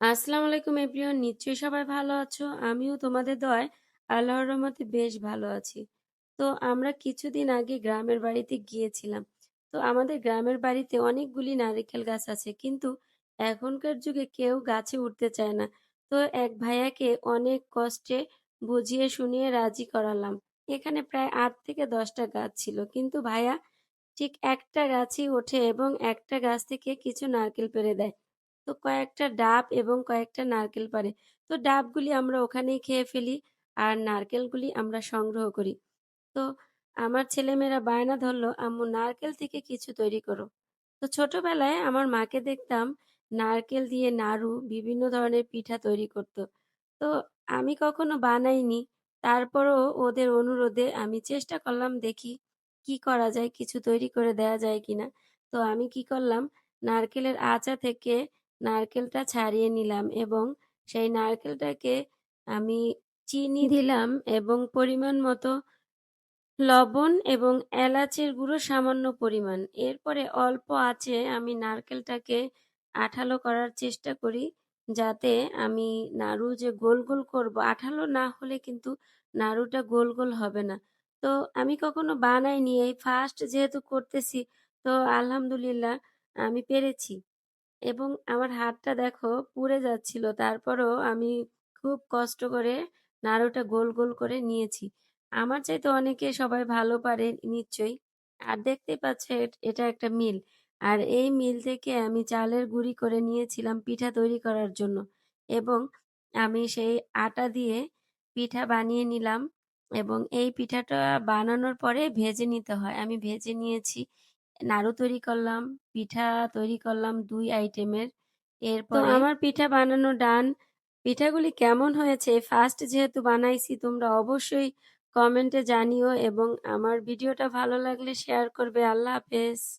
আসসালামু আলাইকুম এভরিওয়ান, নিশ্চয়ই সবাই ভালো আছো? আমিও তোমাদের দয় আল্লাহর রহমতে বেশ ভালো আছি। তো আমরা কিছুদিন আগে গ্রামের বাড়িতে গিয়েছিলাম। তো আমাদের গ্রামের বাড়িতে অনেকগুলি নারকেল গাছ আছে, কিন্তু এখনকার যুগে কেউ গাছে উঠতে চায় না। তো এক ভাইয়াকে অনেক কষ্টে বুঝিয়ে শুনিয়ে রাজি করালাম। এখানে প্রায় আট থেকে দশটা গাছ ছিল, কিন্তু ভাইয়া ঠিক একটা গাছই ওঠে এবং একটা গাছ থেকে কিছু নারকেল পেড়ে দেয়। তো কয়েকটা ডাব এবং কয়েকটা নারকেল পাড়ে। তো ডাবগুলি আমরা ওখানেই খেয়ে ফেলি আর নারকেলগুলি আমরা সংগ্রহ করি। তো আমার ছেলেমেয়েরা বায়না ধরলো, আম্মু, নারকেল থেকে কিছু তৈরি করো। তো ছোটবেলায় আমার মাকে দেখতাম নারকেল দিয়ে নাড়ু, বিভিন্ন ধরনের পিঠা তৈরি করতো। তো আমি কখনো বানাইনি। তারপরও ওদের অনুরোধে আমি চেষ্টা করলাম, দেখি কি করা যায়, কিছু তৈরি করে দেয়া যায় কিনা। তো আমি কি করলাম, নারকেলের আচা থেকে নারকেলটা ছাড়িয়ে নিলাম এবং সেই নারকেলটাকে আমি চিনি দিলাম এবং পরিমাণ মতো লবণ এবং এলাচের গুঁড়ো সামান্য পরিমাণ। এরপরে অল্প আছে আমি নারকেলটাকে আঠালো করার চেষ্টা করি যাতে আমি নাড়ু যে গোল গোল করব আঠালো না হলে কিন্তু নাড়ুটা গোল গোল হবে না। তো আমি কখনো বানাইনি এই ফার্স্ট যেহেতু করতেছি তো আলহামদুলিল্লাহ আমি পেরেছি। এবং আমার হাতটা দেখো পুড়ে যাচ্ছিল। তারপরও আমি খুব কষ্ট করে নাড়ুটা গোল গোল করে নিয়েছি। আমার চাইতে অনেকে সবাই ভালো পারে নিশ্চয়ই। আর দেখতেই পাচ্ছে এটা একটা মিল। আর এই মিল থেকে আমি চালের গুঁড়ি করে নিয়েছিলাম পিঠা তৈরি করার জন্য। এবং আমি সেই আটা দিয়ে পিঠা বানিয়ে নিলাম। এবং এই পিঠাটা বানানোর পরে ভেজে নিতে হয়। আমি ভেজে নিয়েছি নাড়ু তৈরি করলাম পিঠা তৈরি করলাম দুই আইটেমের এরপর আমার পিঠা বানানো ডান পিঠাগুলি কেমন হয়েছে? ফার্স্ট যেহেতু বানাইছি তোমরা অবশ্যই কমেন্টে জানিও এবং আমার ভিডিওটা ভালো লাগলে শেয়ার করবে। আল্লাহ হাফেজ।